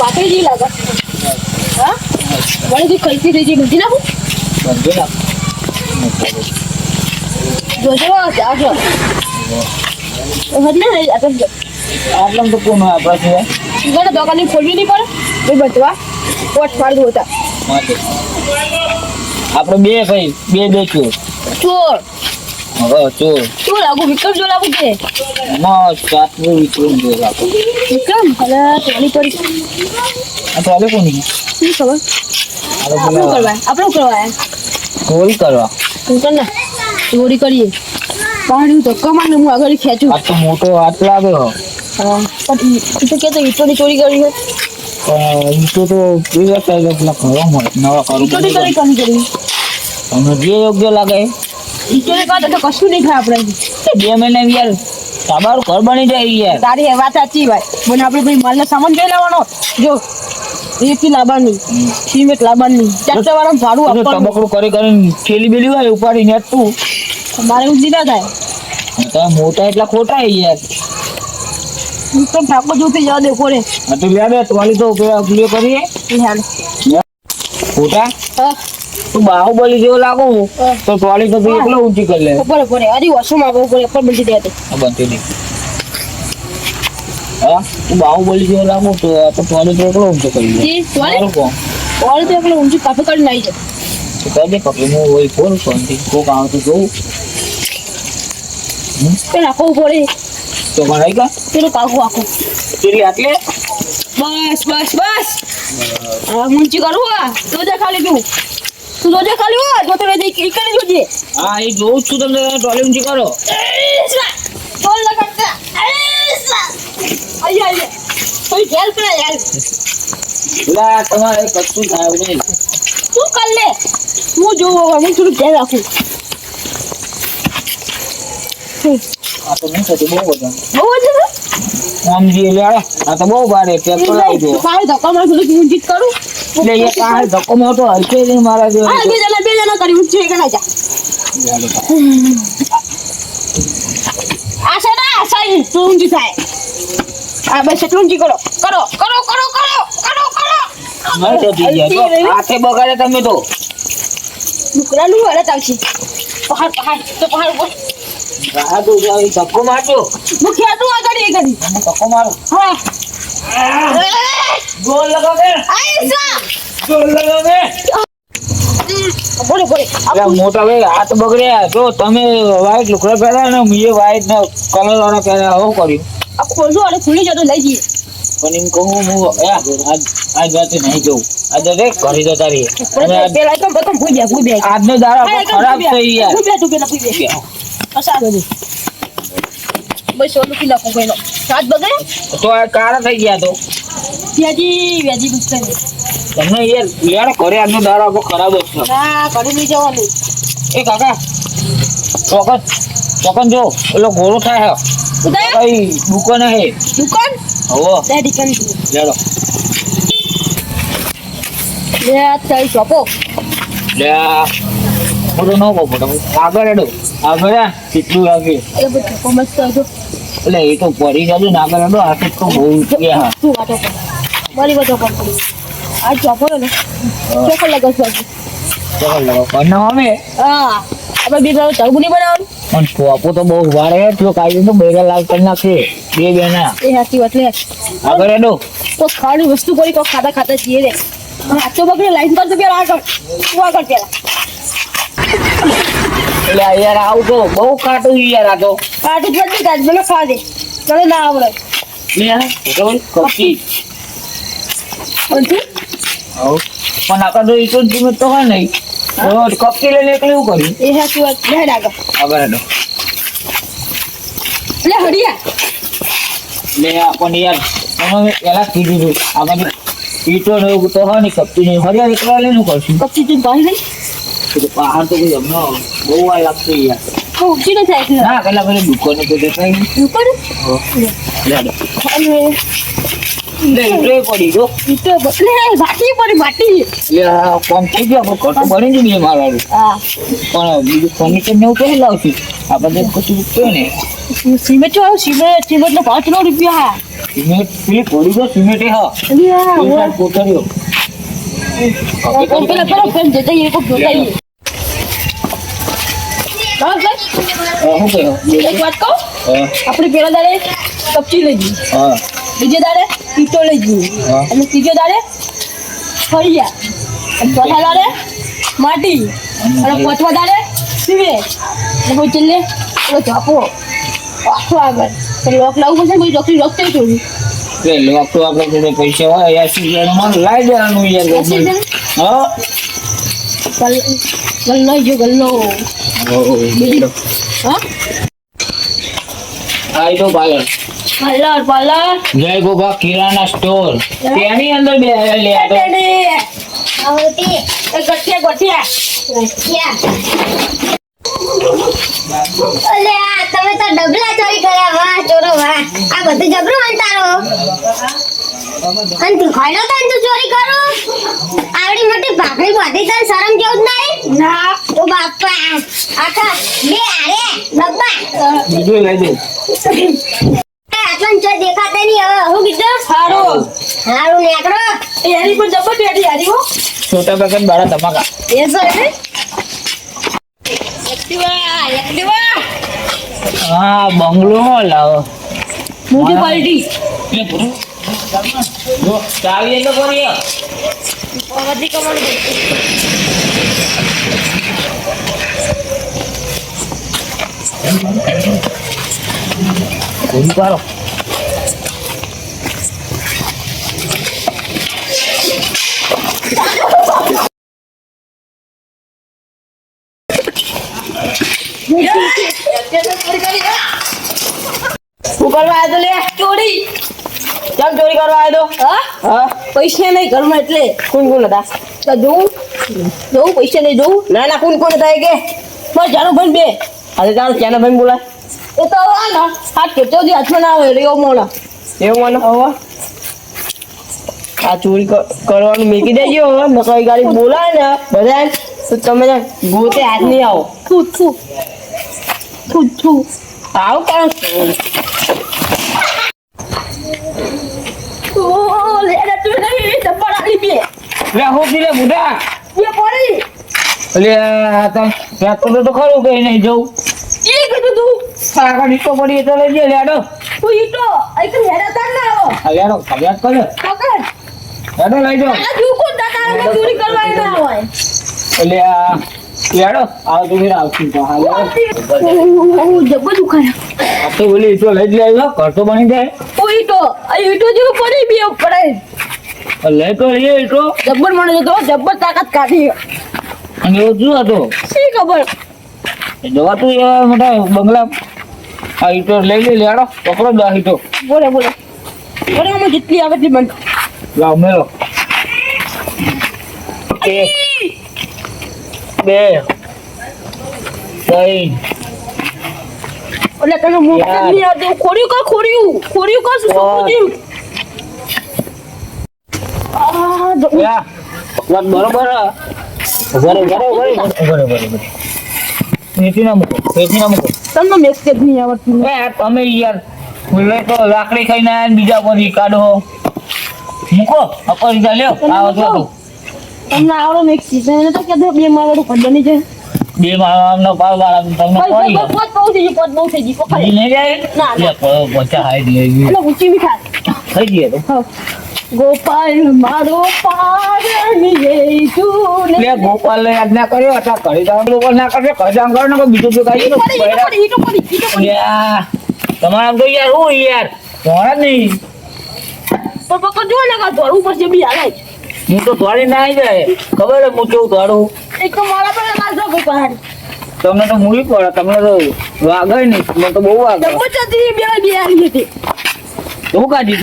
પાતળી જેવી લાગે. હા? વળી તું ખલતી થઈ જઈ બધી નાખું. બંધો નાખ. જોજો હદ ને તો કોણ સિવાય ગણે દોકાની ખોલવી નહીં પડે. એ બચવા પોટ પાડવું હતા. આપણે બે ભાઈ બે બે ચોર ચોર. હવે ચોર શું લાગુ? વિક્રમ જો લાગુ છે મસ્ત સાતમું વિક્રમ જોઈ આપો વિક્રમ? હવે ટોલી પડી. આ કોની? શું ખબર? આપણે કરવા આપણું કરવા ચોરી કરવા. તું કર ને. ચોરી કરીએ. બહાર તો કમાને હું આગળ ખેંચું. આ તો મોટો હાથ લાગ્યો હા. પણ ઈ તો ઈટોની ચોરી કરી છે. ઈટો તો પેલા મળે નવા કરું ઈટોની ચોરી કોણ કરી તમને જે યોગ્ય લાગે તો કશું નહીં ખાય આપણે. બે મહિના યાર તમારું ઘર બની જાય યાર. તારી એ વાત સાચી ભાઈ. મને આપણે ભાઈ માલનો સામાન જોઈ લેવાનો જો રેતી લાવવાની સિમેન્ટ લાવવાની ચારસો વાળા ભાડું આપવાનું. ટબકડું કરી કરીને થેલી બેલી હોય ઉપાડીને તું. મારે થાય. મોટા એટલા ખોટા યાર. વિક્રમ ઠાકોર જોતી જવા દે કોને તો લે બે તમારી તો કરીએ. ખોટા? હા. તું બાહુબલી જેવો લાગુ તો ટોલી તો તું એકલો ઊંચી કરી લે. ઉપર ઉપર હજી વસુમાં ઉપર ઉપર બનતી દે આ બનતી નહીં હા? તું બાહુબલી જેવો લાગુ તો તો ટોલી તો એકલો ઊંચી કરી લે. જી, ટોલી? મારું તો પેલું ઊંચી કાપી કાઢી નાઈ જાય તો કહી દે પકડી હું હોય ફોન ફોનથી કોક આવતું જોઉં. પેલા આખું પડે તો ભણાઈ કા પેલું કાકું આખું. આટલે? બસ બસ બસ. ઊંચી કરું આ જોજે ખાલી તું. તું જોજે ખાલી હોય તો તો રહી ઈ કરી જોજે. હા એ જોઉં છું તમને ટોલી ઊંચી કરો. બોલ લગાડતા. આઈ આઈ કોઈ હેલ્પ કરે હેલ્પ લા તમારે કશું થાય નહીં. તું કર લે હું જોઉં હવે હું થોડું ધ્યાન રાખું. આ તો નહીં થતું બહુ બધા બહુ બધું છે લે આ તો બહુ ભારે લાવી ગયો પાણી ધક્કા મારું થોડુંક ઊંચી જ કરું. એટલે એ કાંઈ ધક્કો મોટો હલકે નહીં મારા જેવો. બે જણા બે જણા કરી ઊંચી કે ના જા. આશા ના આશા તું થાય. આ બસ ટૂંજી કરો. કરો કરો કરો કરો કરો કરો. હાથે બગાડે તમે તો. નુકરાનું અરે ચાલશે પહાડ પહાડ તો પહાડ ઉપર. ધક્કો મારજો. હું તું આગળ એ કરી ધક્કો મારો. હા. બોલે બોલે મોટા ભાઈ હાથ બગડ્યા. જો તમે વાઈટ લુગડા પહેર્યા ને મેં વાઈટ ને કલર વાળા પહેર્યા આવું કર્યું. આ ખોલજો અને ખુલી જતો લઈ જઈએ. પણ એમ કહું હું આજ આજ રાતે નહીં જવું આજે રે કરી દો તારી પેલા તો પ્રથમ ભૂઈ બે આજનો દાડો ખરાબ થઈ ગયા. ભૂઈ બે તું પેલા ભૂઈ બે પસાર બધું બસ ઓલું બગડે? તો આ થઈ ગયા તો. વ્યાજી વ્યાજી ગુસ્સે તમને યાર યાર ઘરે આજનો આપણો ખરાબ હતો ના ઘરે લઈ જવાનું. એ કાકા ચોકન ચોકન જો પેલો ઘોડો થાય ઉદય? કઈ દુકાન હે? દુકાન? હવો. લે દુકાન લેડો. લે તઈ ચોપો લે આ મોટો ન આગળ હેડો. આગળ આ કેટલું લાગે. એ બધું મસ્ત હતો એટલે એ તો પડી જજો ના કરે તો આ તો બહુ ગયા હા તું વાટો પર મારી વાટો પર આ ચોપડો ને? ચોપડ લગાવ આજે. ચોપડ લગાવ. પણ અમે હા. આપણે બે ભાવ તરબૂની બનાવવાનું. પણ ચોપો તો બહુ હે તો કાઈ તો બેગા લાલ કરી નાખે. બે બેના. એ સાચી વાત લે. આગળ એનો તો ખાલી વસ્તુ કરી તો ખાતા ખાતા જીએ રે. આચો બગડે લાઈન પર તો પેલા આગળ. તું આગળ પેલા. એટલે યાર આવું તો બહુ કાટું યાર આ તો. કાટું બધી કાઢ મને ખા દે ચલો ના આવડે. લે આ, કોફી પણ. પણ આગળ તો ઈટો જીમે તો હોય નહીં રોજ કોફી લઈને એકલું એવું કર્યું એ સાચી વાત. લે હેડ આગળ. હેડો લે હરિયા લે આપણને યાર તમે પેલા કીધું હતું આપણને ઈટો ને એવું તો હોય ને કપચી નહીં હરિયા એકલા લઈને કરશું? કપચી તું ભાઈ નહીં. તો પહાડ તો કોઈ હમણાં બહુ વાર લાગશે યાર ઊંચી ન થાય ના પેલા પેલા દુકાને તો દેખાય નહીં. ઉપર લે હેડો. અને લે ઈટો પડી જો. ઈ તો બદલે બાકી પડી માટી લે આ કોમ થઈ ગયો આપણે કટો બની જ નહીં મારવાનું હા. પણ બીજું ફર્નિચર ને એવું ક્યાં લાવશું? આપણે તો કશું રૂપિયો ને સિમેન્ટ પાંચ નો રૂપિયા સિમેન્ટ પેલી ઘોડી તો સિમેન્ટ એ હા. કોથળીઓ પેલા ફેન જતા આવીએ, કોક જોતા એક વાત કહું હા, આપણે પેલા દાડે કપચી લઈ જઈએ હા, બીજે દાડે ઈટો લઈ જઈએ હા. અને ત્રીજે દાડે ફળિયા અને ચોથા દાડે માટી અને પાંચમા દાડે સિમેન્ટ અને પછી છેલ્લે પેલો ઝાપો આખો આગળ તો લોક લાવવું પડશે પછી ડોક્ટર લોક થઈ ગયું કે લોક તો આપણે જોડે પૈસા હોય એસી જણ મને લાવી દેવાનું યાર એસી જણ? હા ગલ ગલ્લો જો ગલ્લો જય ગોપા કિરાના સ્ટોર. તેની અંદર બે ગઠિયા. ગઠિયા. અલે આ તમે તો ડબલા ચોરી કર્યા વાહ ચોરો વાહ. આ બધું જબરું અંતારો અને તું ખાડો તને તું ચોરી કરો? આવડી મોટી ભાખરી બાંધી તને શરમ જેવું જ નહીં? ના. ઓ બાપા આખા બે આરે બાપા. બીજું લઈ દે. આટલા ચો દેખાતા નહીં હવે હું કીધું? સારું હારું નેકડો એ હરી પણ જબર બેઠી હારી હો. છોટા બગન બાળા ધમાકા. એ સર હા બંગલો લાવો. મોટી ક્વોલિટી ચાવી તો કરી વધી કમાણી પૂરી પાડો શું કરવા આવ્યો લે ચોરી ચાલ ચોરી કરવા આવ્યો હા? હા? પૈસા નહીં ઘરમાં એટલે. કોણ કોણ હતા? તો જોઉં. જોઉં પૈસા નહીં જોઉં. ના ના કોણ કોણ હતા કે? બસ જાણો ભાઈ બે. અરે ચાલ ક્યાંના ભાઈ બોલાય? એ તો આ હાથ કે ચોથી હાથમાં ના આવે રેવો મોણા એવો મને હવે આ ચોરી કરવાનું મેકી દેજો હવે. નકર ગાડી બોલાય ને બધા તો તમે ગોતે હાથ નહીં આવો. થુ છું થુ થુ આવું કરો ઓ લે રે તું નહીં બે લે હું પી લે બુઢા બે પડી. એટલે તમ રાત તો તો ખરું કે નહીં જવું? એ કીધું તું. આગળ ઈટો પડી તો લઈ જઈએ લેડો તું ઈ તો અહીં તો હેરા તાર ના આવો. લેડો ફરિયાદ કરે. પકડ. લેડો લઈ જાઓ. જુ કોણ ચોરી કરવા ના હોય? એટલે લેડો આવ તો ફેર આવશું તો હા લેડો દુખાય આ તો બોલી ઈટો લઈ જ લે ઘર તો બની જાય. ઓ ઈટો તો આ ઈટો તો જેવું પડી બે પડે લઈ તો લઈએ ઈટો જબ્બર મને તો જબ્બર તાકાત કાઢી. અને એવું શું હતું? શી ખબર? જવા તું એ મોટા બંગલા આ ઈટો લઈ લે લેડો પકડો દસ ઈટો બોલે બોલે. બોલે આમાં જેટલી આવે એટલી બંધ. લાવ મેલો બે ત્રણ. એટલે તને યાર. નહીં આવતી. ખોર્યું કા ખોર્યું ખોર્યું કા શું. રહો. પેટી ના મૂકો પેટી ના મૂકો. તમને મેસેજ નહીં આવડતું તમે યાર બોલે તો લાકડી ખાઈને આયા બીજા પર કાઢો. મૂકો અપર લ્યો. આ વધુ તમને આવડો છે એને તો કહેતો બે મારો પદ બની જાય. બે માળાનો પાવ વાળા તમને કોઈ પોત બહુ થઈ ગઈ પોત બહુ થઈ ગઈ હજી નહીં જાય? ના, ના. લે, હાઈ દે એટલે ઊંચી મીઠા થઈ ગઈ તો. ગોપાલ મારો પારણીએ તું લે ગોપાલ ને આજ્ઞા કર્યો જવાનું ગોપાલ ના ઘરે જવાનું કરો ને બીજું તો કાંઈ તમારે તો યાર હું યાર ધોળા નહીં. પણ પકડ જો ને ધોળું પડશે બી હાલે. હું તો ધોળી ના આવી જાય. ખબર હે કેવું એક તો મારા પર મારજો ભાઈ તમને તો મૂવી પડે તમને તો વાગે નહીં તમને તો બહુ વાગે. બે બે આવી હતી. હું કાઢી